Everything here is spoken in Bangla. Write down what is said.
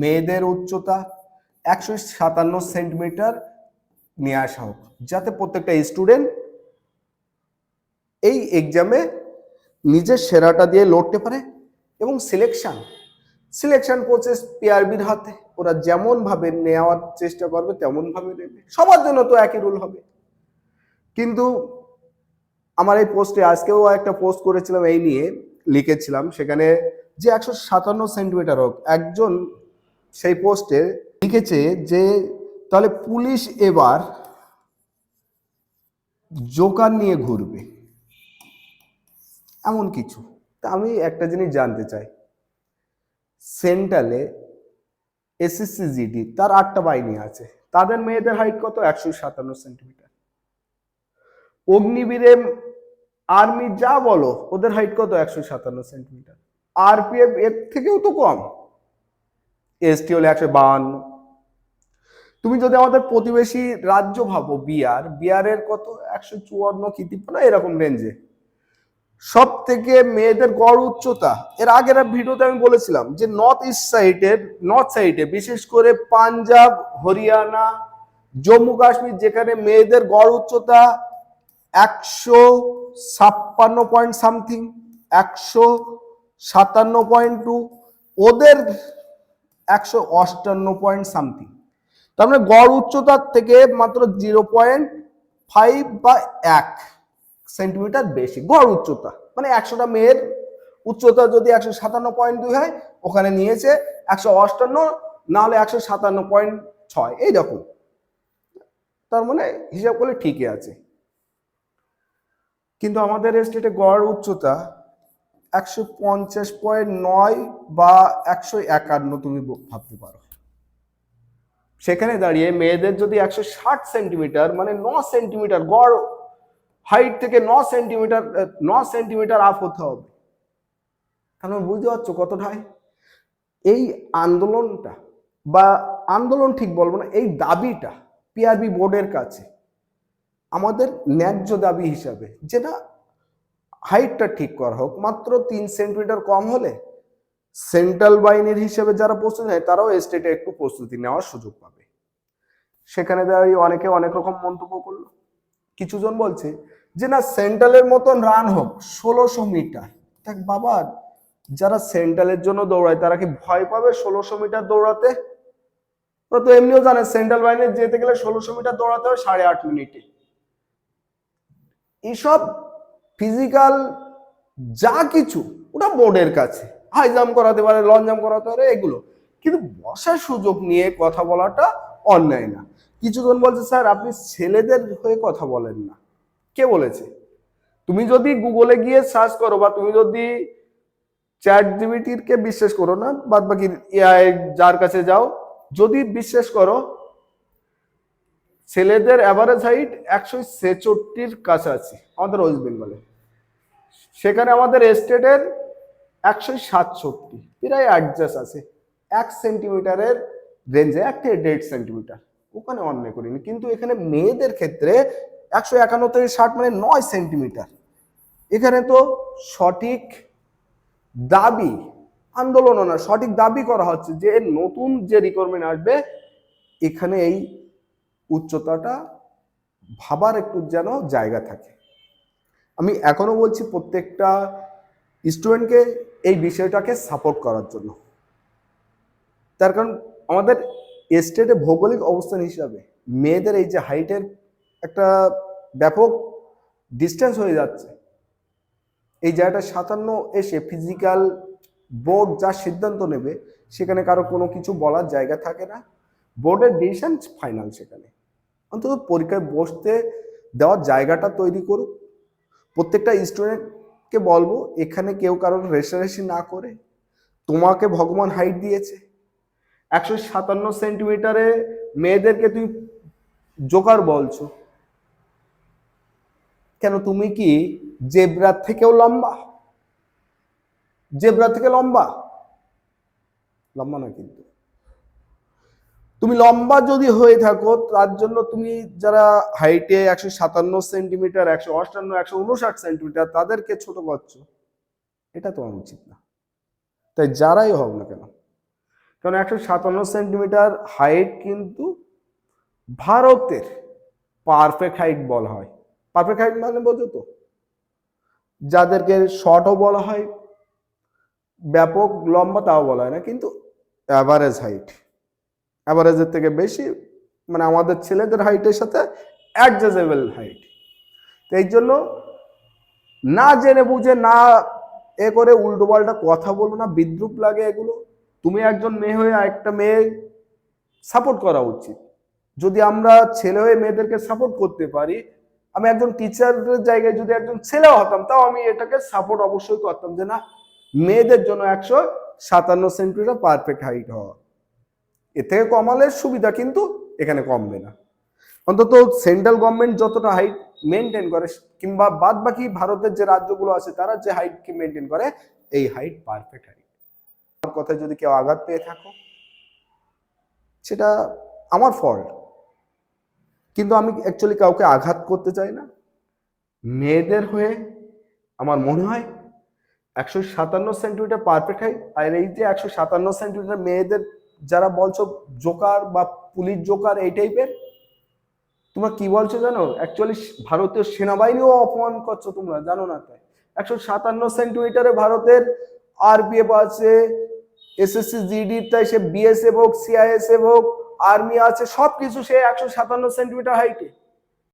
মেয়েদের উচ্চতা একশো সাতান্ন সেন্টিমিটার নিয়ে আসা হোক, যাতে প্রত্যেকটা স্টুডেন্ট এই এক্সামে নিজের সেরাটা দিয়ে লড়তে পারে এবং সিলেকশন সিলেকশন প্রসেস পিআরবির হাতে, ওরা যেমন ভাবে নেওয়ার চেষ্টা করবে তেমন ভাবে নেবে। সবার জন্য তো একই রুল হবে। কিন্তু আমার এই পোস্টে আজকেও একটা পোস্ট করেছিলাম এই নিয়ে, লিখেছিলাম, সেখানে যে একশো সাতান্ন সেন্টিমিটার হোক, একজন সেই পোস্টে লিখেছে যে, তাহলে পুলিশ এবার জোকার নিয়ে ঘুরবে। এমন কিছু। তা আমি একটা জিনিস জানতে চাই। সেন্ট্রালে এসএসসি জিডি তার আটটা বাহিনী আছে। তাদের মেয়েদের হাইট কত? একশো সাতান্ন সেন্টিমিটার অগ্নিবীরে আর্মি যা বলো, ওদের হাইট কত? একশো সাতান্ন সেন্টিমিটার আরপিএফ এর থেকেও তো কম। এসটি হলে একশো বাহান্ন। তুমি যদি আমাদের প্রতিবেশী রাজ্য ভাবো, বিহার, বিহারের কত? একশো চুয়ান্ন কি, তিপ্পান্ন? এরকম রেঞ্জে সব থেকে মেয়েদের গড় উচ্চতা, এর আগের ভিডিওতে আমি বলেছিলাম যে নর্থ ইস্ট সাইডের নর্থ সাইডে বিশেষ করে পাঞ্জাব, হরিয়ানা, জম্মু কাশ্মীর, যেখানে মেয়েদের গড় উচ্চতা একশো ছাপ্পান্ন পয়েন্ট সামথিং একশো সাতান্ন পয়েন্ট টু ওদের একশো অষ্টান্ন পয়েন্ট সামথিং তার মানে গড় উচ্চতার থেকে মাত্র জিরো পয়েন্ট ফাইভ বা এক সেন্টিমিটার বেশি, গড় উচ্চতা। মানে একশোটা মেয়ের উচ্চতা যদি একশো সাতান্ন পয়েন্ট দুই হয়, ওখানে নিয়েছে একশো অষ্টান্ন না হলে একশো সাতান্ন পয়েন্ট ছয় এইরকম তার মানে হিসাব করলে ঠিকই আছে। কিন্তু আমাদের স্টেটে গড় উচ্চতা একশো পঞ্চাশ পয়েন্ট নয় বা একশো একান্ন তুমি ভাবতে পারো। সেখানে দাঁড়িয়ে মেয়েদের যদি একশো ষাট সেন্টিমিটার মানে ন সেন্টিমিটার গড় হাইট থেকে ন সেন্টিমিটার ন সেন্টিমিটার আপ হতে হবে। তাহলে বুঝতে পারছ কতটাই এই আন্দোলনটা বা আন্দোলন ঠিক বলব না, এই দাবিটা পিআরবি বোর্ডের কাছে আমাদের ন্যায্য দাবি হিসাবে, যেটা হাইটটা ঠিক করা হোক, মাত্র তিন সেন্টিমিটার কম হলে সেন্ট্রাল বাহিনীর হিসেবে যারা প্রস্তুতি নেয়, তারাও স্টেটে একটু প্রস্তুতি নেওয়ার সুযোগ পাবে। সেখানে দাঁড়িয়ে অনেকে অনেক রকম মন্তব্য করল। কিছু জন বলছে যে, না সেন্ট্রালের মতন রান হোক, ষোলোশো মিটার দেখ বাবা, যারা সেন্ট্রালের জন্য দৌড়ায়, তারা কি ভয় পাবে ষোলোশো মিটার দৌড়াতে? তো এমনিও জানে সেন্ট্রাল বাহিনীর যেতে গেলে ষোলোশো মিটার দৌড়াতে হয় সাড়ে আট মিনিটে এইসব ফিজিক্যাল যা কিছু, ওটা বোর্ডের কাছে। হাই জাম্প করাতে পারে লং জাম্প করাতে পারে, এগুলো। কিন্তু বসার সুযোগ নিয়ে কথা বলাটা অন্যায় না। কিছুজন বলছে, স্যার, আপনি ছেলেদের হয়ে কথা বলেন না। কে বলেছে? তুমি যদি গুগলে গিয়ে সার্চ করো বা তুমি যদি চ্যাট জিবিটির কে বিশ্বাস করো না বাদ বাকি এআই যার কাছে যাও, যদি বিশ্বাস করো ছেলেদের অ্যাভারেজ হাইট একশো ছেষট্টির কাছাকাছি, আমাদের ওয়েস্ট বেঙ্গলে সেখানে আমাদের স্টেটের একশো সাতষট্টি, প্রায় অ্যাডজাস্ট আছে। এক সেন্টিমিটারের রেঞ্জে এক থেকে দেড় সেন্টিমিটার ওখানে অন্যায় করিনি, কিন্তু এখানে মেয়েদের ক্ষেত্রে একশো একান্ন থেকে ষাট মানে নয় সেন্টিমিটার এখানে তো সঠিক দাবি আন্দোলন না, সঠিক দাবি করা হচ্ছে যে নতুন যে রিকোয়ারমেন্ট আসবে, এখানে এই উচ্চতাটা ভাবার একটু যেন জায়গা থাকে। আমি এখনও বলছি প্রত্যেকটা স্টুডেন্টকে এই বিষয়টাকে সাপোর্ট করার জন্য। তার কারণ আমাদের স্টেটে ভৌগোলিক অবস্থান হিসাবে মেয়েদের এই যে হাইটের একটা ব্যাপক ডিস্টেন্স হয়ে যাচ্ছে। এই জায়গাটা সাতান্ন এসে ফিজিক্যাল বোর্ড যা সিদ্ধান্ত নেবে, সেখানে কারও কোনো কিছু বলার জায়গা থাকে না। বোর্ডের ডিসিশন ফাইনাল সেখানে। অন্তত পরীক্ষায় বসতে দেওয়ার জায়গাটা তৈরি করুক। প্রত্যেকটা স্টুডেন্টকে বলব, এখানে কেউ কারোর রেশারেশি না করে, তোমাকে ভগবান হাইট দিয়েছে। একশো সাতান্ন সেন্টিমিটারে মেয়েদেরকে তুমি জোকার বলছো। কেন তুমি কি জেব্রার থেকেও লম্বা? জেব্রা থেকে লম্বা? লম্বা না কিন্তু। তুমি লম্বা যদি হয়ে থাকো, তার জন্য তুমি যারা হাইটে একশো সাতান্ন সেন্টিমিটার একশো অষ্টান্ন, একশো উনষাট সেন্টিমিটার তাদেরকে ছোট করছ। এটা তোমার উচিত না। তাই যারাই হোক না কেন, কারণ একশো সাতান্ন সেন্টিমিটার হাইট কিন্তু ভারতের পারফেক্ট হাইট বলা হয়। পারফেক্ট হাইট মানে বোঝো তো? যাদেরকে শর্টও বলা হয়, ব্যাপক লম্বা তাও বলা হয় না, কিন্তু অ্যাভারেজ হাইট অ্যাভারেজের থেকে বেশি মানে আমাদের ছেলেদের হাইটের সাথে অ্যাডজাস্টেবল হাইট তো এই জন্য না জেনে বুঝে, না এ করে উল্টো পাল্টা কথা বলো না, বিদ্রুপ লাগে এগুলো। তুমি একজন মেয়ে হয়ে আরেকটা মেয়ে সাপোর্ট করা উচিত। যদি আমরা ছেলে হয়ে মেয়েদেরকে সাপোর্ট করতে পারি, আমি একজন টিচারের জায়গায় যদি একজন ছেলে হতাম, তাও আমি এটাকে সাপোর্ট অবশ্যই করতাম যে না, মেয়েদের জন্য একশো সাতান্ন সেন্টিমিটার পারফেক্ট হাইট হওয়া। এর থেকে কমালে সুবিধা কিন্তু এখানে কমবে না। অন্তত সেন্ট্রাল গভর্নমেন্ট যতটা হাইট মেনটেন করে, কিংবা বাদ বাকি ভারতের যে রাজ্যগুলো আছে, তারা যে হাইটকে মেনটেন করে, এই হাইট পারফেক্ট হাইট আমার কথায় যদি কেউ আঘাত পেয়ে থাকো, সেটা আমার ফল্ট কিন্তু আমি অ্যাকচুয়ালি কাউকে আঘাত করতে চাই না। মেয়েদের হয়ে আমার মনে হয় একশো সাতান্ন সেন্টিমিটার পারফেক্ট হাইট আর এই যে একশো সাতান্ন সেন্টিমিটার মেয়েদের যারা বলছো জোকার বা পুলিশ জোকার এই টাইপের, তোমরা কি বলছো জানো? অ্যাকচুয়ালি ভারতীয় সেনাবাহিনীও অপমান করছ তোমরা, জানো না তাই। একশো সাতান্ন সেন্টিমিটারে ভারতের আরপিএফ আছে এসএসসি জিডি তাই সে বিএসএফ হোক সিআইএসএফ হোক আর্মি আছে সব কিছু সে একশো সাতান্ন সেন্টিমিটার হাইটে